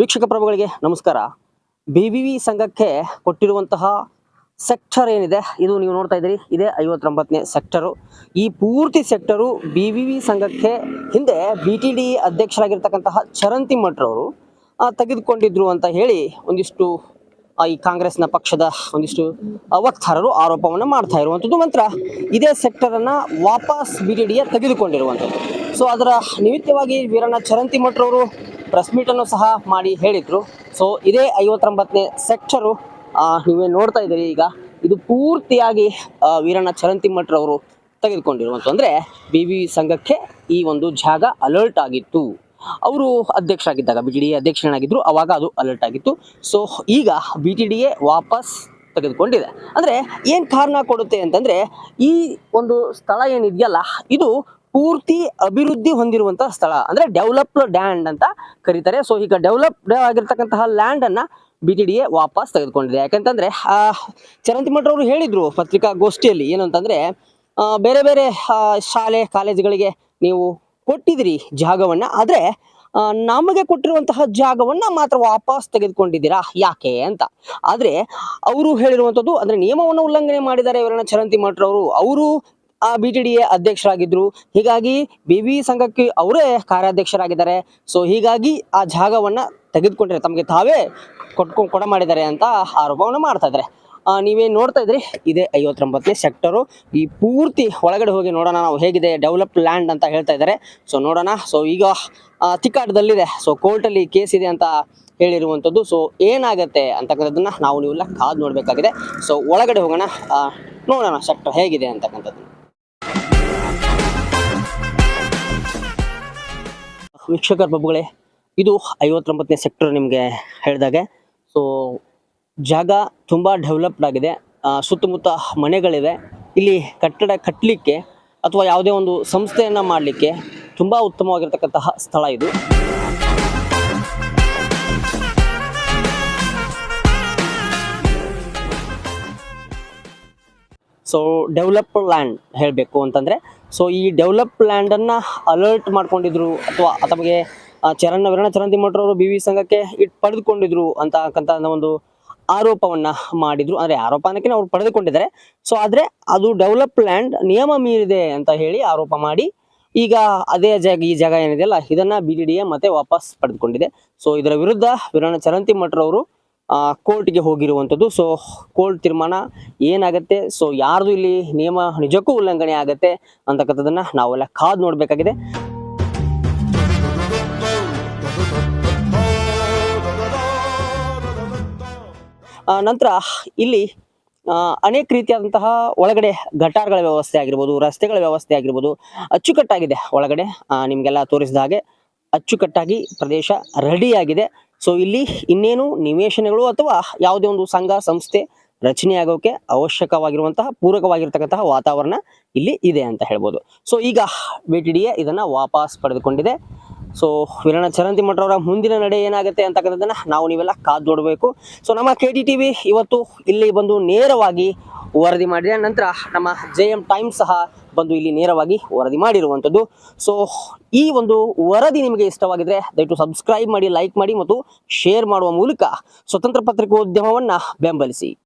ವೀಕ್ಷಕ ಪ್ರಭುಗಳಿಗೆ ನಮಸ್ಕಾರ. B V V ಸಂಘಕ್ಕೆ ಕೊಟ್ಟಿರುವಂತಹ ಸೆಕ್ಟರ್ ಏನಿದೆ, ಇದು ನೀವು ನೋಡ್ತಾ ಇದ್ದೀರಿ, ಇದೇ ಐವತ್ತೊಂಬತ್ತನೇ ಸೆಕ್ಟರು ಈ ಪೂರ್ತಿ ಸೆಕ್ಟರು ಬಿ ವಿ ವಿ ಸಂಘಕ್ಕೆ ಹಿಂದೆ ಬಿ ಟಿ ಡಿ ಅಧ್ಯಕ್ಷರಾಗಿರ್ತಕ್ಕಂತಹ ಚರಂತಿ ಮಠ್ರವರು ತೆಗೆದುಕೊಂಡಿದ್ರು ಅಂತ ಹೇಳಿ ಒಂದಿಷ್ಟು ಈ ಕಾಂಗ್ರೆಸ್ನ ಪಕ್ಷದ ಒಂದಿಷ್ಟು ವಕ್ತಾರರು ಆರೋಪವನ್ನು ಮಾಡ್ತಾ ಇರುವಂಥದ್ದು ಮಾತ್ರ. ಇದೇ ಸೆಕ್ಟರನ್ನು ವಾಪಸ್ ಬಿ ಟಿ ಡಿಯ ತೆಗೆದುಕೊಂಡಿರುವಂಥದ್ದು ಸೊ ಅದರ ನಿಮಿತ್ತವಾಗಿ ವೀರಣ್ಣ ಚರಂತಿ ಮಠರವರು ಪ್ರೆಸ್ ಮೀಟನ್ನು ಸಹ ಮಾಡಿ ಹೇಳಿದ್ರು. ಸೊ ಇದೇ ಐವತ್ತೊಂಬತ್ತನೇ ಸೆಕ್ಟರು ನೀವೇ ನೋಡ್ತಾ ಇದ್ದೀರಿ ಈಗ. ಇದು ಪೂರ್ತಿಯಾಗಿ ವೀರಣ್ಣ ಚರಂತಿ ಅವರು ತೆಗೆದುಕೊಂಡಿರುವಂಥ ಅಂದರೆ ಬಿ ವಿ ಸಂಘಕ್ಕೆ ಈ ಒಂದು ಜಾಗ ಅಲರ್ಟ್ ಆಗಿತ್ತು. ಅವರು ಅಧ್ಯಕ್ಷರಾಗಿದ್ದಾಗ ಬಿ ಟಿ ಡಿ ಅಧ್ಯಕ್ಷನಾಗಿದ್ದರು ಅವಾಗ ಅದು ಅಲರ್ಟ್ ಆಗಿತ್ತು. ಸೊ ಈಗ ಬಿ ಟಿ ಡಿ ವಾಪಸ್ ತೆಗೆದುಕೊಂಡಿದೆ. ಅಂದರೆ ಏನು ಕಾರಣ ಕೊಡುತ್ತೆ ಅಂತಂದರೆ, ಈ ಒಂದು ಸ್ಥಳ ಏನಿದೆಯಲ್ಲ, ಇದು ಪೂರ್ತಿ ಅಭಿವೃದ್ಧಿ ಹೊಂದಿರುವಂತಹ ಸ್ಥಳ, ಅಂದ್ರೆ ಡೆವಲಪ್ ಲ್ಯಾಂಡ್ ಅಂತ ಕರೀತಾರೆ. ಸೊ ಈಗ ಡೆವಲಪ್ಡ್ ಆಗಿರ್ತಕ್ಕಂತಹ ಲ್ಯಾಂಡ್ ಬಿ ಟಿ ಡಿಯೇ ವಾಪಸ್ ತೆಗೆದುಕೊಂಡಿದೆ. ಯಾಕಂತಂದರೆ ಚರಂತಿ ಮಠರವರು ಹೇಳಿದ್ರು ಪತ್ರಿಕಾಗೋಷ್ಠಿಯಲ್ಲಿ ಏನು ಅಂತಂದ್ರೆ ಬೇರೆ ಬೇರೆ ಶಾಲೆ, ಕಾಲೇಜುಗಳಿಗೆ ನೀವು ಕೊಟ್ಟಿದ್ರಿ ಜಾಗವನ್ನ, ಆದ್ರೆ ನಮಗೆ ಕೊಟ್ಟಿರುವಂತಹ ಜಾಗವನ್ನ ಮಾತ್ರ ವಾಪಸ್ ತೆಗೆದುಕೊಂಡಿದ್ದೀರಾ? ಯಾಕೆ ಅಂತ. ಆದ್ರೆ, ಅವರು ಹೇಳಿರುವಂಥದ್ದು ಅಂದ್ರೆ ನಿಯಮವನ್ನು ಉಲ್ಲಂಘನೆ ಮಾಡಿದ್ದಾರೆ ಇವರನ್ನ ಚರಂತಿ ಮಠರವರು ಅವರು ಆ ಬಿ ಟಿ ಡಿ ಎ ಅಧ್ಯಕ್ಷರಾಗಿದ್ದರು ಹೀಗಾಗಿ ಬಿ ವಿ ಸಂಘಕ್ಕೆ ಅವರೇ ಕಾರ್ಯಾಧ್ಯಕ್ಷರಾಗಿದ್ದಾರೆ. ಸೊ ಹೀಗಾಗಿ ಆ ಜಾಗವನ್ನು ತೆಗೆದುಕೊಂಡಿದ್ದಾರೆ ತಮಗೆ ತಾವೇ ಕೊಟ್ಕೊಂಡು ಕೊಡ ಮಾಡಿದ್ದಾರೆ ಅಂತ ಆರೋಪವನ್ನು ಮಾಡ್ತಾ ಇದ್ದಾರೆ. ನೀವೇನು ನೀವೇ ನೋಡ್ತಾ ಇದ್ರಿ? ಇದೇ ಐವತ್ತೊಂಬತ್ತನೇ ಸೆಕ್ಟರು ಈ ಪೂರ್ತಿ ಒಳಗಡೆ ಹೋಗಿ ನೋಡೋಣ ನಾವು ಹೇಗಿದೆ ಡೆವಲಪ್ ಲ್ಯಾಂಡ್ ಅಂತ ಹೇಳ್ತಾ ಇದ್ದಾರೆ. ಸೊ ನೋಡೋಣ. ಸೊ ಈಗ ತಿಕ್ಕಾಟದಲ್ಲಿದೆ. ಸೊ ಕೋರ್ಟಲ್ಲಿ ಕೇಸ್ ಇದೆ ಅಂತ ಹೇಳಿರುವಂಥದ್ದು. ಸೊ ಏನಾಗುತ್ತೆ ಅಂತಕ್ಕಂಥದ್ದನ್ನ ನಾವು ನೀವೆಲ್ಲ ಕಾದು ನೋಡಬೇಕಾಗಿದೆ. ಸೊ ಒಳಗಡೆ ಹೋಗೋಣ. ನೋಡೋಣ ಸೆಕ್ಟರ್ ಹೇಗಿದೆ ಅಂತಕ್ಕಂಥದ್ದು ವೀಕ್ಷಕರ ಪ್ರಭುಗಳೇ ಇದು ಐವತ್ತೊಂಬತ್ತನೇ ಸೆಕ್ಟರ್ ನಿಮಗೆ ಹೇಳಿದಾಗೆ. ಸೊ ಜಾಗ ತುಂಬ ಡೆವಲಪ್ಡ್ ಆಗಿದೆ. ಸುತ್ತಮುತ್ತ ಮನೆಗಳಿವೆ. ಇಲ್ಲಿ ಕಟ್ಟಡ ಕಟ್ಟಲಿಕ್ಕೆ ಅಥವಾ ಯಾವುದೇ ಒಂದು ಸಂಸ್ಥೆಯನ್ನು ಮಾಡಲಿಕ್ಕೆ ತುಂಬ ಉತ್ತಮವಾಗಿರ್ತಕ್ಕಂತಹ ಸ್ಥಳ ಇದು. ಸೊ ಡೆವಲಪ್ ಲ್ಯಾಂಡ್ ಹೇಳಬೇಕು ಅಂತಂದರೆ ಸೊ ಈ ಡೆವಲಪ್ ಲ್ಯಾಂಡನ್ನು ಅಲರ್ಟ್ ಮಾಡ್ಕೊಂಡಿದ್ರು ಅಥವಾ ತಮಗೆ ಚರಣ ವಿರಣ ಚರಂತಿ ಮಠರವರು ಬಿ ವಿ ಸಂಘಕ್ಕೆ ಇಟ್ ಪಡೆದುಕೊಂಡಿದ್ರು ಅಂತಕ್ಕಂಥ ಒಂದು ಆರೋಪವನ್ನು ಮಾಡಿದ್ರು. ಅಂದರೆ ಆರೋಪ ಅನ್ನೋಕ್ಕಿಂತ ಅವ್ರು ಪಡೆದುಕೊಂಡಿದ್ದಾರೆ. ಸೊ ಆದರೆ ಅದು ಡೆವಲಪ್ ಲ್ಯಾಂಡ್ ನಿಯಮ ಮೀರಿದೆ ಅಂತ ಹೇಳಿ ಆರೋಪ ಮಾಡಿ, ಈಗ ಅದೇ ಜಾಗ, ಈ ಜಾಗ ಏನಿದೆಯಲ್ಲ, ಇದನ್ನ ಬಿ ಡಿ ಡಿ ಎ ಮತ್ತೆ ವಾಪಸ್ ಪಡೆದುಕೊಂಡಿದೆ. ಸೊ ಇದರ ವಿರುದ್ಧ ವೀರಣ್ಣ ಚರಂತಿ ಮಠರವರು ಕೋರ್ಟ್ಗೆ ಹೋಗಿರುವಂಥದ್ದು. ಸೊ ಕೋರ್ಟ್ ತೀರ್ಮಾನ ಏನಾಗುತ್ತೆ? ಸೊ ಯಾರ್ದು ಇಲ್ಲಿ ನಿಯಮ ನಿಜಕ್ಕೂ ಉಲ್ಲಂಘನೆ ಆಗುತ್ತೆ ಅಂತಕ್ಕಂಥದ್ದನ್ನ ನಾವೆಲ್ಲ ಕಾದು ನೋಡಬೇಕಾಗಿದೆ. ನಂತರ ಇಲ್ಲಿ ಅನೇಕ ರೀತಿಯಾದಂತಹ ಒಳಗಡೆ ಗಟಾರ್ಗಳ ವ್ಯವಸ್ಥೆ ಆಗಿರ್ಬೋದು, ರಸ್ತೆಗಳ ವ್ಯವಸ್ಥೆ ಆಗಿರ್ಬೋದು ಅಚ್ಚುಕಟ್ಟಾಗಿದೆ ಒಳಗಡೆ. ನಿಮಗೆಲ್ಲ ತೋರಿಸಿದ ಹಾಗೆ ಅಚ್ಚುಕಟ್ಟಾಗಿ ಪ್ರದೇಶ ರೆಡಿಯಾಗಿದೆ ಸೊ ಇಲ್ಲಿ ಇನ್ನೇನು ನಿವೇಶನಗಳು ಅಥವಾ ಯಾವುದೇ ಒಂದು ಸಂಘ, ಸಂಸ್ಥೆ ರಚನೆ ಆಗೋಕೆ ಅವಶ್ಯಕವಾಗಿರುವಂತಹ, ಪೂರಕವಾಗಿರ್ತಕ್ಕಂತಹ ವಾತಾವರಣ ಇಲ್ಲಿ ಇದೆ ಅಂತ ಹೇಳ್ಬೋದು. ಸೊ ಈಗ ಬಿ ಟಿ ಡಿ ಇದನ್ನು ವಾಪಸ್ ಪಡೆದುಕೊಂಡಿದೆ. ಸೊ ವೀರಣ್ಣ ಚರಂತಿ ಮಠರವರ ಮುಂದಿನ ನಡೆ ಏನಾಗುತ್ತೆ ಅಂತಕ್ಕಂಥದ್ದನ್ನು ನಾವು ನೀವೆಲ್ಲ ಕಾದು ನೋಡಬೇಕು. ಸೊ ನಮ್ಮ ಕೆ ಟಿ ಟಿ ವಿ ಇವತ್ತು ಇಲ್ಲಿ ಬಂದು ನೇರವಾಗಿ ವರದಿ ಮಾಡಿದೆ. ನಂತರ ನಮ್ಮ ಜೆ ಎಂ ಟೈಮ್ಸ್ ಸಹ ಬಂದು ಇಲ್ಲಿ ನೇರವಾಗಿ ವರದಿ ಮಾಡಿರುವಂಥದ್ದು. ಸೊ ಈ ಒಂದು ವರದಿ ನಿಮಗೆ ಇಷ್ಟವಾಗಿದ್ರೆ ದಯವಿಟ್ಟು ಸಬ್ಸ್ಕ್ರೈಬ್ ಮಾಡಿ ಲೈಕ್ ಮಾಡಿ ಮತ್ತು ಶೇರ್ ಮಾಡುವ ಮೂಲಕ ಸ್ವತಂತ್ರ ಪತ್ರಿಕೋದ್ಯಮವನ್ನು ಬೆಂಬಲಿಸಿ.